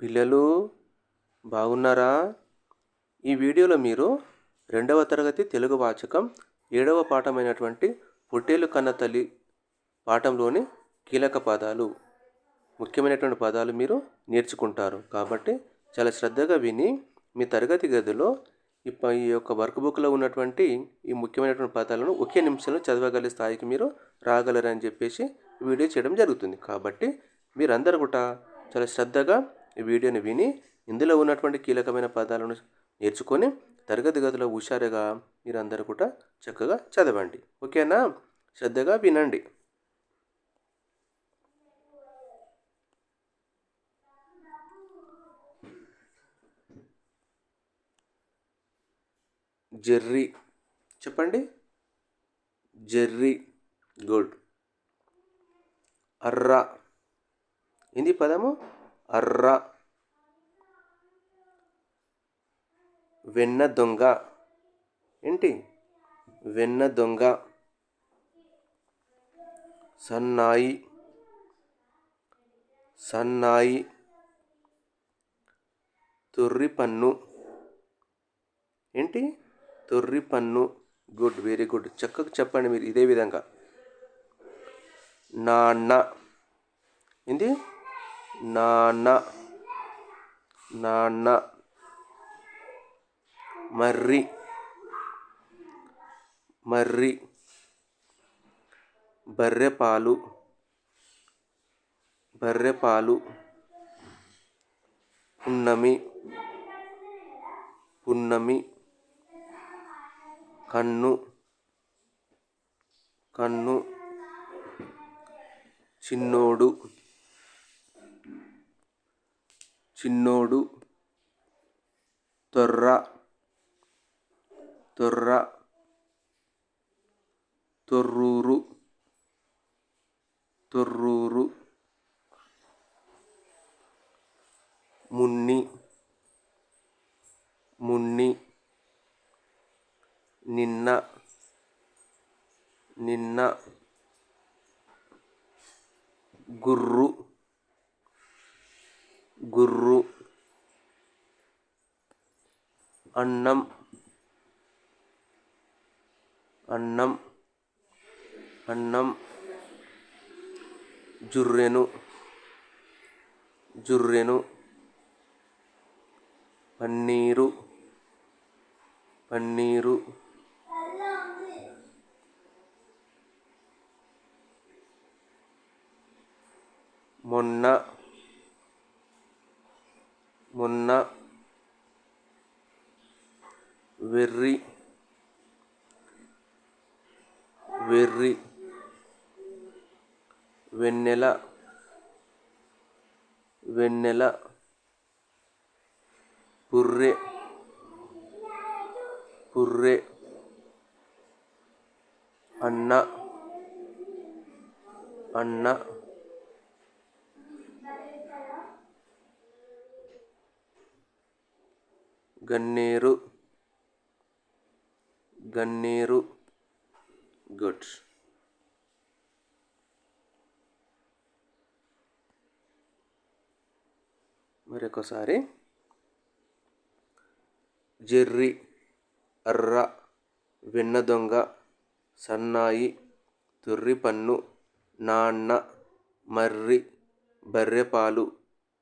పిల్లలు బాగున్నారా? ఈ వీడియోలో మీరు రెండవ తరగతి తెలుగు వాచకం ఏడవ పాఠమైనటువంటి పొట్టేలు కన్న తల్లి పాఠంలోని కీలక పదాలు ముఖ్యమైనటువంటి పదాలు మీరు నేర్చుకుంటారు. కాబట్టి చాలా శ్రద్ధగా విని మీ తరగతి గదిలో ఈ ఈ యొక్క వర్క్ బుక్లో ఉన్నటువంటి ఈ ముఖ్యమైనటువంటి పదాలను ఒకే నిమిషంలో చదవగలిగే స్థాయికి మీరు రాగలరని చెప్పేసి వీడియో చేయడం జరుగుతుంది. కాబట్టి మీరందరూ కూడా చాలా శ్రద్ధగా ఈ వీడియోని విని ఇందులో ఉన్నటువంటి కీలకమైన పదాలను నేర్చుకొని తరగతి గదిలో హుషారుగా మీరందరూ కూడా చక్కగా చదవండి. ఓకేనా? శ్రద్ధగా వినండి. జెర్రీ. చెప్పండి. జెర్రీ. గుడ్. అర్రా. ఏంది పదము? అర్ర. వెన్న దొంగ. ఏంటి? వెన్న దొంగ. సన్నాయి. సన్నాయి. తొర్రి పన్ను. ఏంటి? తొర్రి పన్ను. Good very good. చక్కగా చెప్పండి మీరు ఇదే విధంగా. నాన్న. ఏంది? నాన్న నాన్న మర్రి మర్రి బర్రెపాలు బర్రెపాలు పున్నమి పున్నమి కన్ను కన్ను చిన్నోడు చిన్నోడు తొర్ర తొర్ర తొర్రూరు తొర్రూరు మున్ని మున్ని నిన్న నిన్న గుర్రు గుర్రు అన్నం అన్నం అన్నం జుర్రెను జుర్రెను పన్నీరు పన్నీరు మొన్న మొన్న వెర్రి వెర్రి వెన్నెల వెన్నెల పుర్రె పుర్రె అన్న అన్న గన్నేరు గన్నేరు గుడ్ మరొకసారి. జెర్రీ అర్ర వెన్న దొంగ సన్నాయి తుర్రి పన్ను నాన్న మర్రి బర్రెపాలు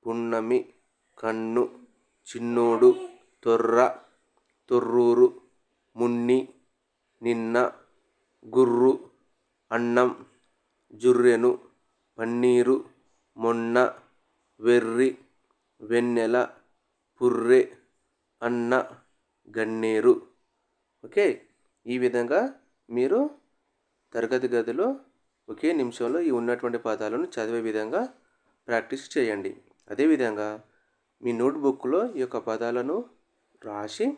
పున్నమి కన్ను చిన్నోడు తొర్ర తొర్రూరు మున్ని నిన్న గుర్రు అన్నం జుర్రెను పన్నీరు మొన్న వెర్రి వెన్నెల పుర్రె అన్న గన్నేరు. ఓకే ఈ విధంగా మీరు తరగతి గదిలో ఒకే నిమిషంలో ఈ ఉన్నటువంటి పదాలను చదివే విధంగా ప్రాక్టీస్ చేయండి. అదేవిధంగా మీ నోట్బుక్లో ఈ యొక్క పదాలను రాసి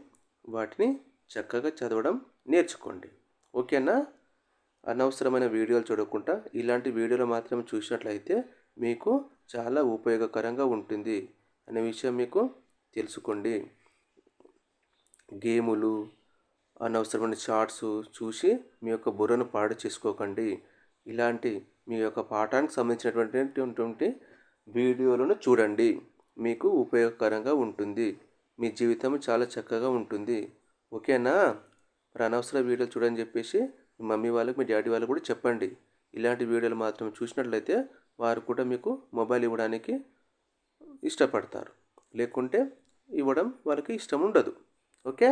వాటిని చక్కగా చదవడం నేర్చుకోండి. ఓకేనా? అనవసరమైన వీడియోలు చూడకుండా ఇలాంటి వీడియోలు మాత్రం చూసినట్లయితే మీకు చాలా ఉపయోగకరంగా ఉంటుంది అనే విషయం మీకు తెలుసుకోండి. గేములు అనవసరమైన షార్ట్స్ చూసి మీ యొక్క బుర్రను పాడు చేసుకోకండి. ఇలాంటి మీ యొక్క పాఠానికి సంబంధించినటువంటి వీడియోలను చూడండి. మీకు ఉపయోగకరంగా ఉంటుంది. మీ జీవితం చాలా చక్కగా ఉంటుంది. ఓకేనా? మరి అనవసర వీడియోలు చూడని చెప్పేసి మీ మమ్మీ వాళ్ళకి మీ డాడీ వాళ్ళకి కూడా చెప్పండి. ఇలాంటి వీడియోలు మాత్రం చూసినట్లయితే వారు కూడా మీకు మొబైల్ ఇవ్వడానికి ఇష్టపడతారు. లేకుంటే ఇవ్వడం వాళ్ళకి ఇష్టం ఉండదు. ఓకే?